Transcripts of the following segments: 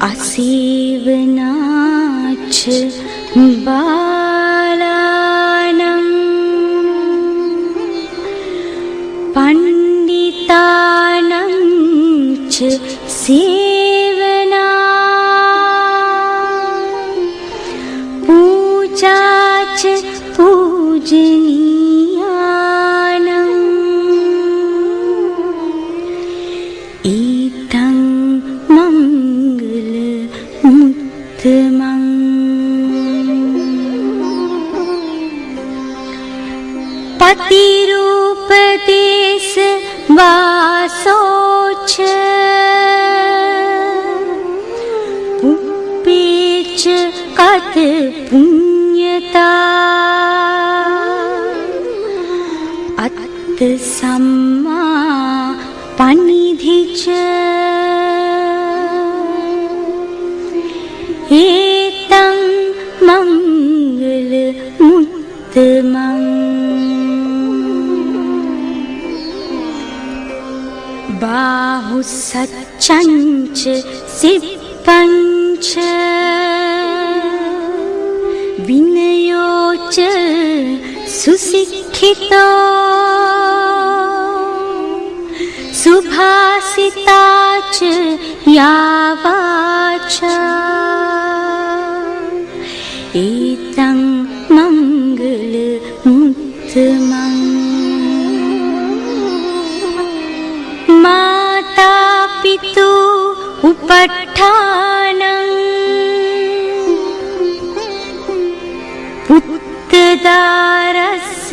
असीवनाच बा अतिर वाच कत पुण्यता। अति समा पणि च सच्चञ्च सिपञ्च विनयो च सुशिक्षितो सुभाषिता च यावाच एतं मङ्गलमुत्तम පිතු උපට්ඨානං පුත්තදාරස්ස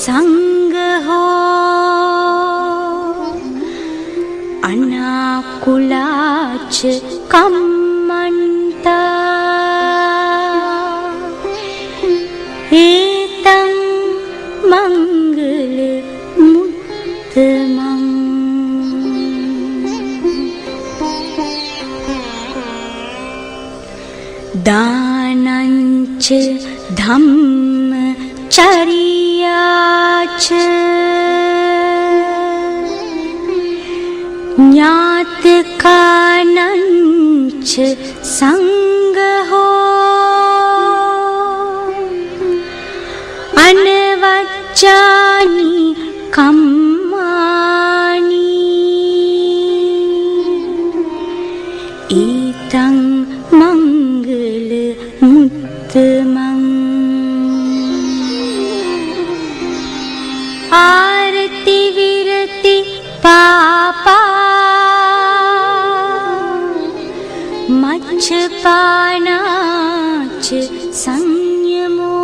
සංඝහෝ අනාකුලාච කම්ම ज्ञातकानञ्च सङ्ग पाणाच संयमो।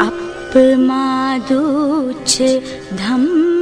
अप्प धम्म।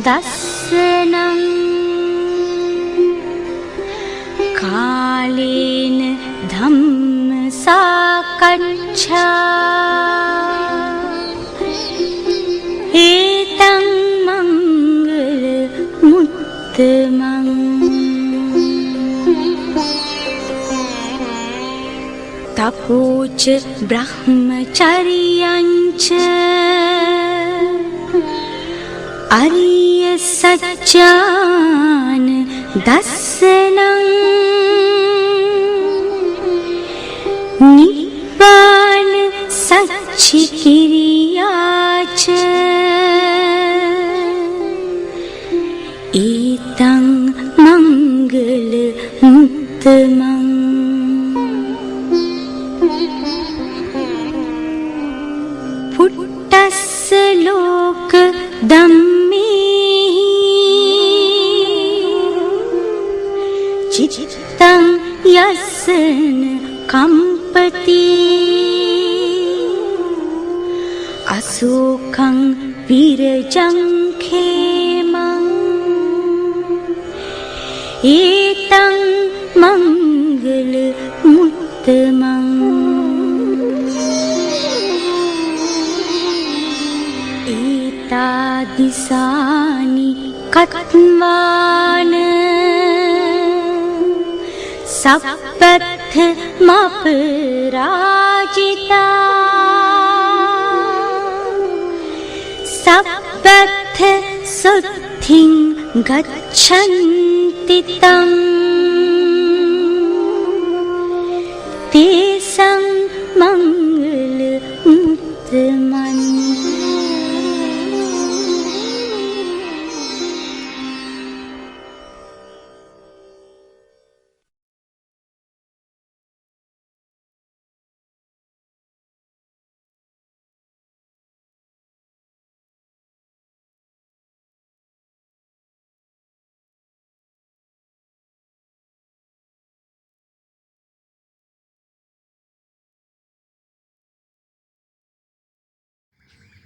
दर्शनं कालेन धम सा मङ्गलमुत्तमम् तपोच ब्रह्मचर्यञ्च। अलिय स दशन निपा मपराजिता सप्त सुखिं गच्छन्ति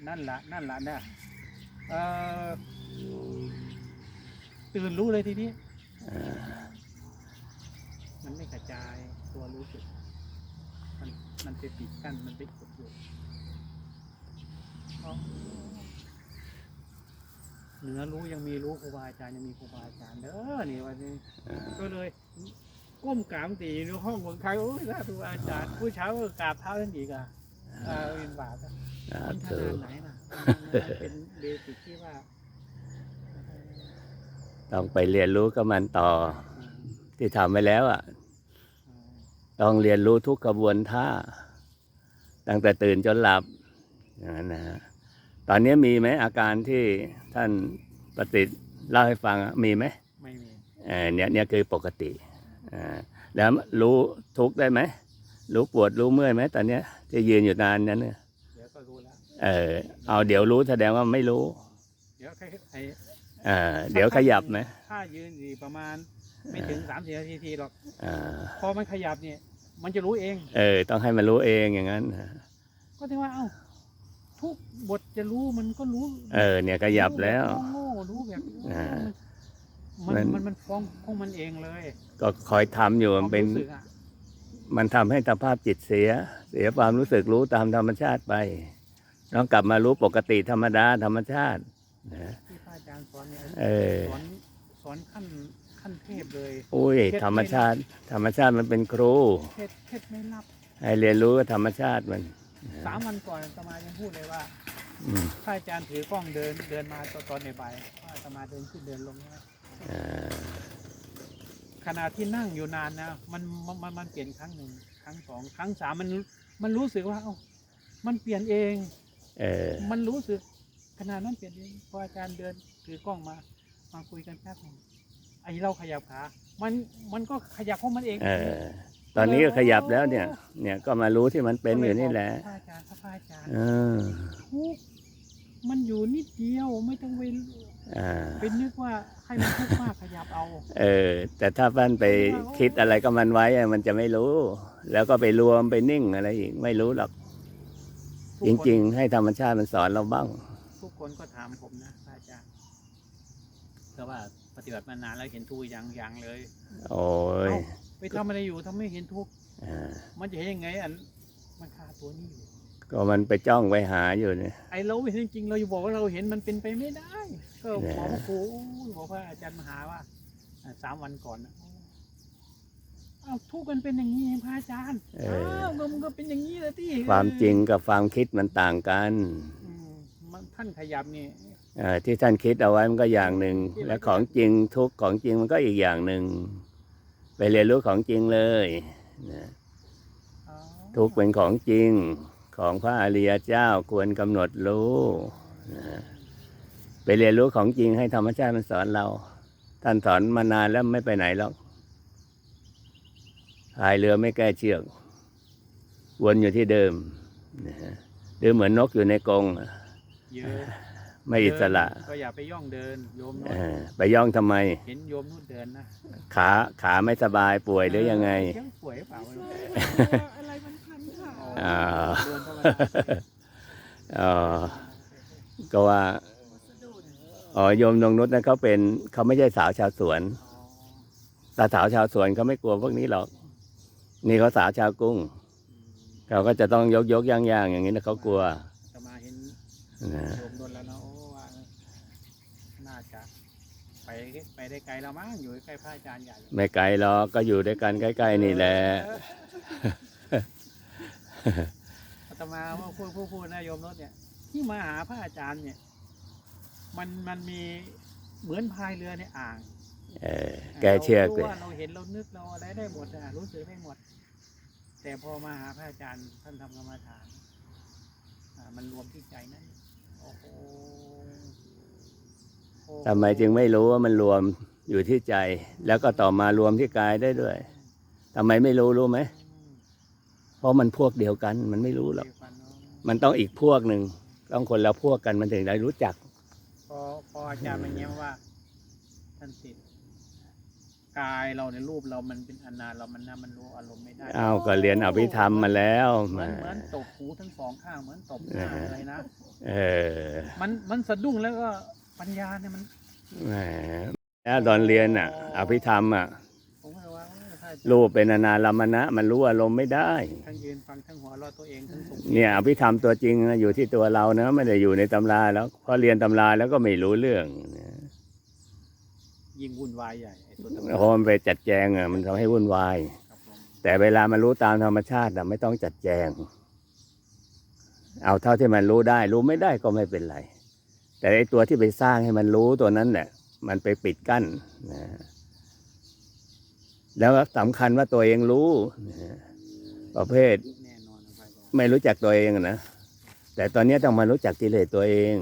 นั่นละนั่นละเนี่ยเอ่อตื่นรู้เลยทีนี้มันไม่กระจายตัวรู้สึก มันมันไปปิดกั้นมันไปกดอยู่อ๋อเหนือรู้ยังมีรู้ครูบาอาจารย์ยังมีครูบาอาจารย์เด้อนี่วันนี้ก็เลยก้มกราบตีในห้องของใครโอ้ยสาธุอาจารย์ผู้เช้าก็กราบเท้าท่านอีกอะอ่าเป็นบาท อะสามันขธุนาดไหนน่ะมันเป็นเบสิกที่ว่าต้องไปเรียนรู้กับมันต่อ ที่ทำไปแล้วอะเอ่อต้องเรียนรู้ทุกกระบวนท่า ตั้งแต่ตื่นจนหลับอย่างนั้นนะฮะตอนนี้มีไหมอาการที่ท่านปฏิษฐ์เล่าให้ฟังอะมีไหมไม่มีเออเนี่ยเนี่ยคือปกติอ่าแล้วรู้ทุกข์ได้ไหมรู้ปวดรู้เมื่อยไหมตอนเนี้ยที่ยืนอยู่นานนั้นเนี่ย เออเอาเดี๋ยวรู้แสดงว่าไม่รู้ เดี๋ยวแค่ไอ้เออเดี๋ยวขยับไหมถ้ายืนดีประมาณ ไม่ถึงสามสี่นาทีทีหรอกอ่าพอมันขยับเนี่ย มันจะรู้เอง เออ ต้องให้มันรู้เองอย่างนั้นก็ถึงว่าเอ้าทุกบทจะรู้มันก็รู้ เออ เนี่ยขยับแล้วรู้บบโง่ๆรู้แบบอ่ามันมันมันมันฟ้องของมันเองเลย ก็คอยทำอยู่มันเป็นความรู้สึกอะมันทำให้สภาพจิตเสีย เสียความรู้สึกรู้ตามธรรมชาติไป ต้องกลับมารู้ปกติธรรมดาธรรมชาตินะที่พระอาจารย์สอนเนี่ยเออ สอนสอนขั้นขั้นเทพเลยอุ้ยธรรมชาติ ธรรมชาติมันเป็นครู เทพเทพไม่รับให้เรียนรู้กับธรรมชาติมันสามวันก่อนอาตมายังพูดเลยว่าอืมถ้าอาจารย์ถือกล้องเดินเดินมาตอนตอนในบ่ายๆว่าอาตมาเดินขึ้นเดินลงนะอ่าขณะที่นั่งอยู่นานนะมันมันมันมันเปลี่ยนครั้งหนึ่งครั้งสองครั้งสามมันมันรู้สึกว่าเอ้ามันเปลี่ยนเอง เออ มันรู้สึกขนาดนั้นเปลี่ยนเองพออาจารย์เดินถือกล้องมา มาคุยกันแป๊บนึงไอ้เราขยับขา มันมันก็ขยับของมันเองเออ ตอนนี้ก็ขยับแล้วเนี่ย เนี่ยก็มารู้ที่มันเป็นอยู่นี่แหละ พระอาจารย์พระอาจารย์เออ ทุกข์มันอยู่นิดเดียวไม่ต้องไปอ่า ไปนึกว่าให้มันทุกข์มากขยับเอา เออ แต่ถ้าบ้านไปคิดอะไรก็มันไว้อะมันจะไม่รู้ แล้วก็ไปรวมไปนิ่งอะไรอีก ไม่รู้หรอก จริง ๆ ให้ธรรมชาติมันสอนเราบ้างๆทุกคนก็ถามผมนะพระอาจารย์ก็ว่าปฏิบัติมานานแล้วเห็นทุกข์อย่างอย่างเลย โอ้ยเอ้าไปทำอะไรอยู่ทำไม่เห็นทุกข์อ่ามันจะเห็นยังไง อัน มันคาตัวนี้อยู่ก็มันไปจ้องไปหาอยู่เนี่ยไอเราเห็นจริงๆเราอยู่บอกว่าเราเห็นมันเป็นไปไม่ได้ ก็เนี่ยบอกว่าครูบอกว่าอาจารย์มหาว่าอ่าสามวันก่อนนะ อ้าวทุกข์มันเป็นอย่างนี้เองพระอาจารย์อ้าวมันก็เป็นอย่างนี้เลยที่ความจริงกับความคิดมันต่างกันอืมมันท่านขยับนี่ เอ่อที่ท่านคิดเอาไว้มันก็อย่างหนึ่ง และของจริงทุกข์ของจริงมันก็อีกอย่างหนึ่ง ไปเรียนรู้ของจริงเลยนะอ๋อทุกข์เป็นของจริงของพระอริยเจ้าควรกำหนดรู้นะไปเรียนรู้ของจริงให้ธรรมชาติมันสอนเรา ท่านสอนมานานแล้วไม่ไปไหนหรอก พายเรือไม่แก้เชือก วนอยู่ที่เดิมนะฮะหรือเหมือนนกอยู่ในกรงอะเยอะไม่อิสระเดินก็อย่าไปย่องเดินโยมเอนู่นอไปย่องทำไม เห็นโยมนู่นเดินนะขาขาไม่สบายป่วยหรือยังไงยังป่วยหรือเปล่าไม่รู้อะไรมันพันขาอ่าเดินเข้ามาเออก็ว่าอ๋อโยมนงนุษย์นะเขาเป็นเขาไม่ใช่สาวชาวสวนแต่สาวชาวสวนเขาไม่กลัวพวกนี้หรอก นี่เขาสาวชาวกรุ้งเขาก็จะต้องยกยกย่างย่างอย่างนี้นะเขากลัวจะมาเห็นนะโยมโดนแล้วนะโอ้ว่าน่าจะไปไปได้ไกลแล้วมั้งอยู่ใกล้พระอาจารย์ใหญ่ไม่ไกลหรอกก็อยู่ด้วยกันใกล้ๆนี่แหละอาตมาว่าพูดพูดพูดนะโยมรถเนี่ย ที่มาหาพระอาจารย์เนี่ย มันมันมีเหมือนพายเรือในอ่าง เออแกเชือกเราเลรู้ยว่าเราเห็นเรานึกเราอะไรได้หมดอะรู้สึกได้หมด แต่พอมาหาพระอาจารย์ท่านทำกรรมฐานอ่ามันรวมที่ใจนั่นโอ้โหโอ้โหทำไมจึงไม่รู้ว่ามันรวมอยู่ที่ใจ แล้วก็ต่อมารวมที่กายได้ด้วยทำไมไม่รู้รู้ไหมเพราะมันพวกเดียวกัน มันไม่รู้หรอกเดียวกันเนอะมันต้องอีกพวกหนึ่งต้องคนละพวกกันมันถึงได้รู้จัก พอพออาจารย์มาเงี้ยว่าท่านสิทธิ์ กายเราในรูปเรามันเป็นอนาเรามันน่ามันรู้อารมณ์ไม่ได้อ้าวก็เรียนอภิธรรมมาแล้วเหมือนแหเหมือนมตบหูทั้งสองข้างเหมือนตบหน้าเออออะไรนะเออมันมันสะดุ้งแล้วก็ปัญญาเนี่ยมันแหมแล้วตอนเรียนอะ อภิธรรมอะผมก็เลยว่าเออถ้าอาจารย์รูปเป็นอนารามณะ มันรู้อารมณ์ไม่ได้ ทั้งยืนฟังทั้งหัวเราะตัวเองทั้งสุขเนี่ยอภิธรรมตัวจริงนะอยู่ที่ตัวเรานะไม่ได้อยู่ในตำราแล้วพอเรียนตำราแล้วก็ไม่รู้เรื่องยิ่ งวุ่นวายใหญ่ไอ้ตัวตเพราะมันไปจัดแจงอะมันทำให้วุ่นวาย ครับผมแต่เวลามันรู้ตามธรรมชาติอะไม่ต้องจัดแจง เอาเท่าที่มันรู้ได้ รู้ไม่ได้ก็ไม่เป็นไร แต่ไอ้ตัวที่ไปสร้างให้มันรู้ตัวนั้นแหละมันไปปิดกั้นนะแล้วสำคัญว่าตัวเองรู้นะประเภท แน่นอนไปบอกไม่รู้จักตัวเองอะนะ แต่ตอนนี้ต้องมารู้จักกิเลสตัวเอง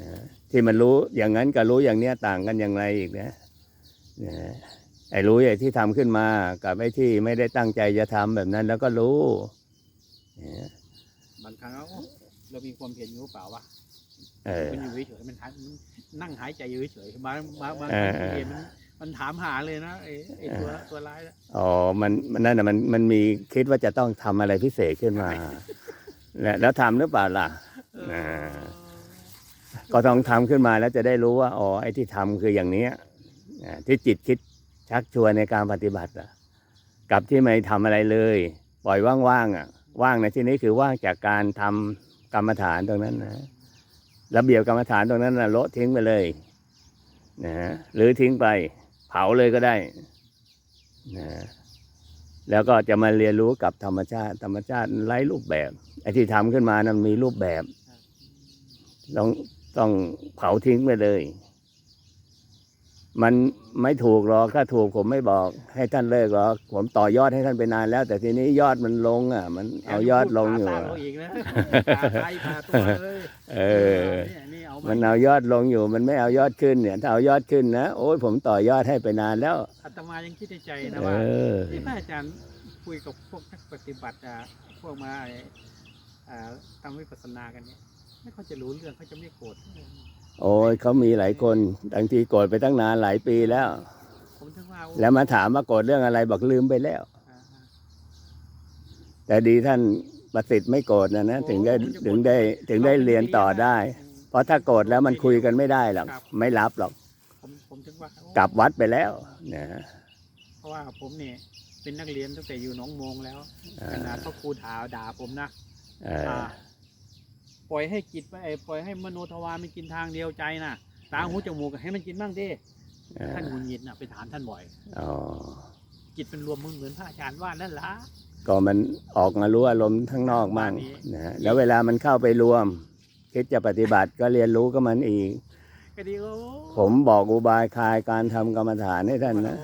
นะที่มันรู้อย่างนั้นกับรู้อย่างเนี้ยต่างกันอย่างไรอีกนะ นะไอ้รู้ไอ้ที่ทำขึ้นมา กับไอ้ที่ไม่ได้ตั้งใจจะทำแบบนั้น แล้วก็รู้นะบางครั้งเราเรามีความเพียรอยู่หรือเปล่าวะเออมันอยู่เฉยๆมันหายมันนั่งหายใจอยู่เฉยๆบางบางบางเออทีเห็นมันมันถามหาเลยนะไอ้ไอ้ตัวตัวร้ายน่ะอ๋อมันมันนั่นน่ะมันมันมีคิดว่าจะต้องทำอะไรพิเศษขึ้นมา และแล้วทำหรือเปล่าล่ะเอออ่าก็ต้องทำขึ้นมาแล้วจะได้รู้ว่าอ๋อไอ้ที่ทำคืออย่างเนี้ยอ่า ที่จิตคิดชักชวนในการปฏิบัติกับที่ไม่ทำอะไรเลย ปล่อยว่างๆอะ ว่างในที่นี้คือว่างจากการทำกรรมฐานตรงนั้นนะระเบียบกรรมฐานตรงนั้นนะโละทิ้งไปเลยนะหรือทิ้งไป เผาเลยก็ได้นะแล้วก็จะมาเรียนรู้กับธรรมชาติ ธรรมชาติไร้รูปแบบไอ้ที่ทำขึ้นมานั้นมีรูปแบบ ต้องต้องเผาทิ้งไปเลย มันไม่ถูกหรอกถ้าถูกผมไม่บอก ให้ท่านเลิกหรอกผมต่อยอดให้ท่านไปนานแล้ว แต่ทีนี้ยอดมันลงอะ มันเอายอดลงอยู่ผ่าอะตาเราอีกนะผ่าไตผ่าตัวเลยเออเนี่ยนี่เอามัมันเอายอดลงอยู่ มันไม่เอายอดขึ้นเนี่ย ถ้าเอายอดขึ้นนะโอ้ยผมต่อยอดให้ไปนานแล้วอาตมายังคิดในใจนะเอว่าอที่พระอาจารย์คุยกับพวกนักปฏิบัติอะพวกมาไอ้อ่าทำวิปัสสนากันเนี่ยไม่เขาจะรู้เรื่องเขาจะไม่โกรธ โอ้ยเขามีหลายคนบางทีโกรธไปตั้งนานหลายปีแล้ว ผมถึงว่าแล้วมาถามว่าโกรธเรื่องอะไรบอกลืมไปแล้วอ่าแต่ดีท่านประสิทธิ์ไม่โกรธนะนะถึงได้ถึงได้ถึงได้เรียนต่อได้ เพราะถ้าโกรธแล้วมันคุยกันไม่ได้หรอกไม่รับหรอกผมผมถึงว่าโอ้กลับวัดไปแล้วนะเพราะว่าผมเนี่ยเป็นนักเรียนตั้งแต่อยู่หนองโมงแล้วอ่าขนาดพ่อครูถาด่าผมนะเอออ่า ปล่อยให้จิตไปไอ้ปล่อยให้มโนทวารมันกินทางเดียวใจนะตาหูจมูกให้มันกินบ้างดิเออท่านหงุดหงิดนะไปถามท่านบ่อยอ๋อจิตเป็นรวมมึงเหมือนพระอาจารย์ว่านั่นละก็มันออกมารู้อารมณ์ข้างนอกมั่งประมาณนี้นะแล้วเวลามันเข้าไปรวมคิดจะปฏิบัติก็เรียนรู้ก็มันอีกก็ดีโอ้ผมบอกอุบายคลายการทำกรรมฐานให้ท่านนะ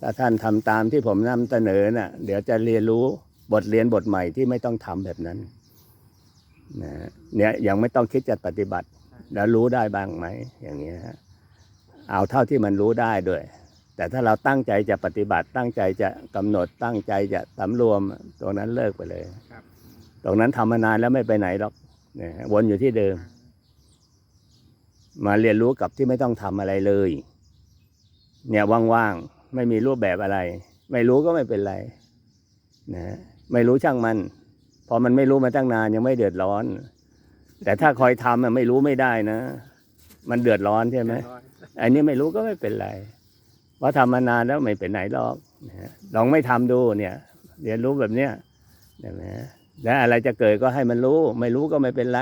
ถ้าท่านทำตามที่ผมนำเสนอน่ะ เดี๋ยวจะเรียนรู้บทเรียนบทใหม่ที่ไม่ต้องทำแบบนั้น นะเนี่ยยังไม่ต้องคิดจะปฏิบัติ แล้วรู้ได้บ้างไหมอย่างเงี้ยฮะเอาเท่าที่มันรู้ได้ด้วย แต่ถ้าเราตั้งใจจะปฏิบัติ ตั้งใจจะกำหนดตั้งใจจะสำรวมตรงนั้นเลิกไปเลยครับตรงนั้นทำมานานแล้วไม่ไปไหนหรอกเนี่ยวนอยู่ที่เดิม มาเรียนรู้กับที่ไม่ต้องทำอะไรเลย เนี่ยว่างๆ ไม่มีรูปแบบอะไร ไม่รู้ก็ไม่เป็นไรนะไม่รู้ช่างมัน พอมันไม่รู้มาตั้งนานยังไม่เดือดร้อน แต่ถ้าคอยทำอะไม่รู้ไม่ได้นะ มันเดือดร้อนใช่ไหมอันนี้ไม่รู้ก็ไม่เป็นไรเพราะทำมานานแล้วไม่เป็นไหนหรอกนะฮะลองไม่ทำดูเนี่ย เรียนรู้แบบเนี้ยใช่ไหมแล้วอะไรจะเกิดก็ให้มันรู้ ไม่รู้ก็ไม่เป็นไร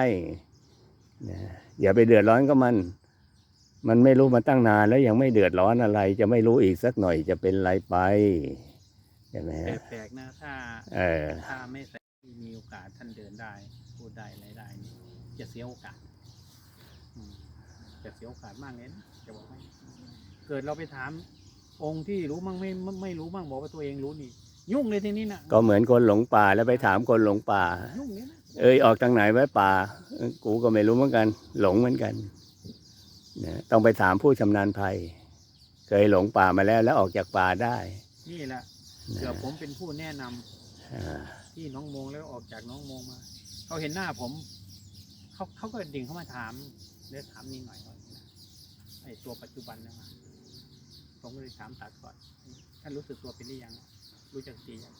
นะอย่าไปเดือดร้อนก็มัน มันไม่รู้มาตั้งนานแล้วยังไม่เดือดร้อนอะไร จะไม่รู้อีกสักหน่อยจะเป็นไรไปใช่ไหมแต่แปลกนะถ้าเออถ้าไม่ ใส่มีโอกาสท่านเดินได้ พูดได้อะไรได้นี่จะเสียโอกาสอืมจะเสียโอกาสมากเลยนะจะบอกให้เกิดเราไปถามองค์ที่รู้มั่งไม่ไม่ไม่รู้มั่งบอกว่าตัวเองรู้นี่ ยุ่งเลยทีนี้นะก็เหมือนคนหลงป่าแล้วไปถามคนหลงป่า ยุ่งเนี่ยนะเอ้ยออกทางไหนไว้ป่าเออกูก็ไม่รู้เหมือนกัน หลงเหมือนกันนะต้องไปถามผู้ชำนาญภัย เคยหลงป่ามาแล้วแล้วออกจากป่าได้ นี่แหละนะเดี๋ยวผมเป็นผู้แนะนำอ่า ที่น้องโมงแล้วออกจากน้องโมงมาเขาเห็นหน้าผมเขาเขาก็ดิ่งเข้ามาถามเดี๋ยวถามนิดหน่อยก่อนนะไอ้ตัวปัจจุบันนะมาผมก็เลยถามตัดก่อนท่านรู้สึกตัวเป็นหรือยัง รู้จักตียัง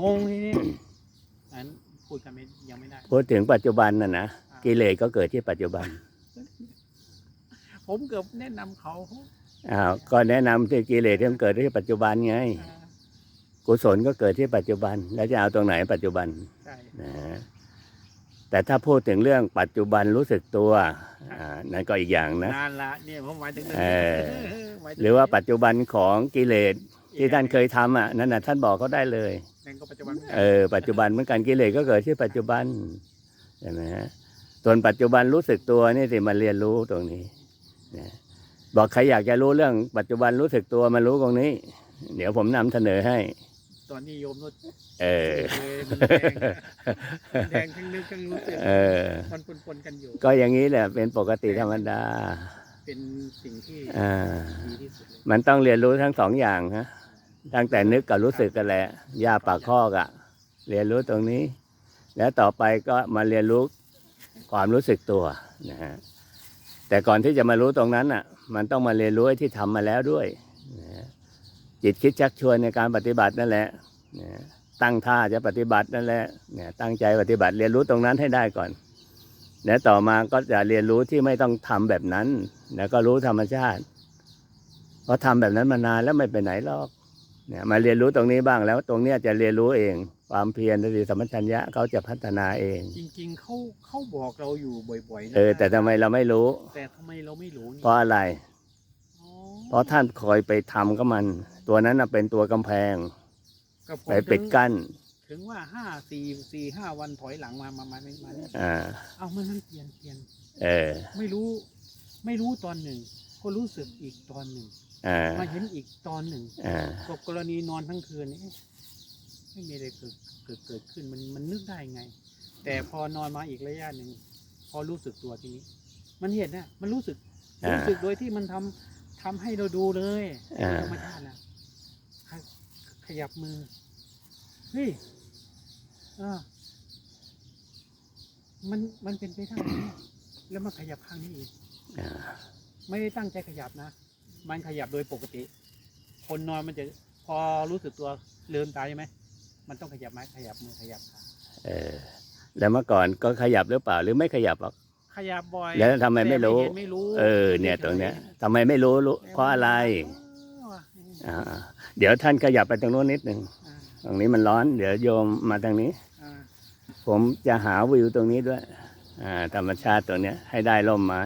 งงทีนี้อันพูดกันไม่ยังไม่ได้พูดถึงปัจจุบันน่ะนะกิเลสก็เกิดที่ปัจจุบัน ผมเกือบแนะนำเขาอ้าวก็แนะนำที่กิเลสที่มันเกิดที่ปัจจุบันไงอ่า กุศลก็เกิดที่ปัจจุบัน แล้วจะเอาตรงไหนปัจจุบันใช่นะแต่ถ้าพูดถึงเรื่องปัจจุบันรู้สึกตัวอ่านั่นก็อีกอย่างนะนานละเนี่ยผมหมายถึงเออหมายถึงหรือว่าปัจจุบันของกิเลสที่ท่านเคยทำอะนั่นน่ะท่านบอกเขาได้เลยนั่นก็ปัจจุบันเออปัจจุบันเหมือนกันกิเลสก็เกิดที่ปัจจุบันใช่ไหมฮะส่วนปัจจุบันรู้สึกตัวนี่สิมาเรียนรู้ตรงนี้นะบอกใครอยากจะรู้เรื่องปัจจุบันรู้สึกตัวมารู้ตรงนี้ เดี๋ยวผมนำเสนอให้ ตอนนี้โยมนุชเออ มันแดงมันแดงทั้งนึกทั้งรู้สึกเออ มันปนๆกันอยู่ ก็อย่างนี้แหละ เป็นปกติธรรมดาเป็นสิ่งที่อ่าดีที่สุดเลยมันต้องเรียนรู้ทั้งสองอย่างฮะตั้งแต่นึกกับรู้สึกกันแหละย่าปากคอกอะเรียนรู้ตรงนี้ แล้วต่อไปก็มาเรียนรู้ความรู้สึกตัวนะฮะแต่ก่อนที่จะมารู้ตรงนั้นอะ มันต้องมาเรียนรู้ไอ้ที่ทำมาแล้วด้วยนะฮะ จิตคิดชักชวนในการปฏิบัตินั่นแหละนะตั้งท่าจะปฏิบัตินั่นแหละเนี่ยตั้งใจปฏิบัติเรียนรู้ตรงนั้นให้ได้ก่อน แล้วต่อมาก็จะเรียนรู้ที่ไม่ต้องทำแบบนั้น แล้วก็รู้ธรรมชาติเพราะทำแบบนั้นมานานแล้วไม่ไปไหนหรอกเนี่ยมาเรียนรู้ตรงนี้บ้างแล้วตรงเนี้ยจะเรียนรู้เอง ความเพียรสติสัมปชัญญะเขาจะพัฒนาเอง จริงๆเขาเขาบอกเราอยู่บ่อยๆนะเออแต่ทำไมเราไม่รู้ แต่ทำไมเราไม่รู้นี่เพราะอะไรอ๋อเพราะท่านคอยไปทำก็มัน ตัวนั้นน่ะเป็นตัวกำแพงกับผมไปปิดกั้น ถึงว่าห้าสี่สี่ห้าวันถอยหลังมามามามาเนี่ยอ่า เอามันมันเปลี่ยนเปลี่ยนเออ ไม่รู้ ไม่รู้ตอนหนึ่ง ก็รู้สึกอีกตอนหนึ่ง อ่า มาเห็นอีกตอนหนึ่งอ่ากับกรณีนอนทั้งคืนนี่เอ๊ะไม่มีอะไรเกิดเกิดเกิดขึ้นมันมันนึกได้ไง แต่พอนอนมาอีกระยะหนึ่งพอรู้สึกตัวทีนี้ มันเห็นนะมันรู้สึกอ่ารู้รู้สึกโดยที่มันทำทำให้เราดูเลยอ่า ธรรมชาตินะขย ขยับมือ เฮ้ยอ่ามันมันเป็นไปทางนี้แล้วมันขยับข้างนี้อีกอ่าไม่ได้ตั้งใจขยับนะ มันขยับโดยปกติ คนนอนมันจะพอรู้สึกตัวลืมตาใช่ไหม มันต้องขยับไม้ขยับมือขยับขาเออ แล้วเมื่อก่อนก็ขยับหรือเปล่าหรือไม่ขยับหรอกขยับบ่อย แล้วทำไมไม่รู้แต่เห็นไม่รู้ เออ เนี่ยตรงเนี้ยทำไมไม่รู้รู้เพราะอะไรอ๋ออ่า เดี๋ยวท่านขยับไปตรงโน้นนิดหนึ่งอ่าตรงนี้มันร้อน เดี๋ยวโยมมาทางนี้อ่าผมจะหาวิวตรงนี้ด้วย อ่าธรรมชาติตัวเนี้ยให้ได้ร่มไม้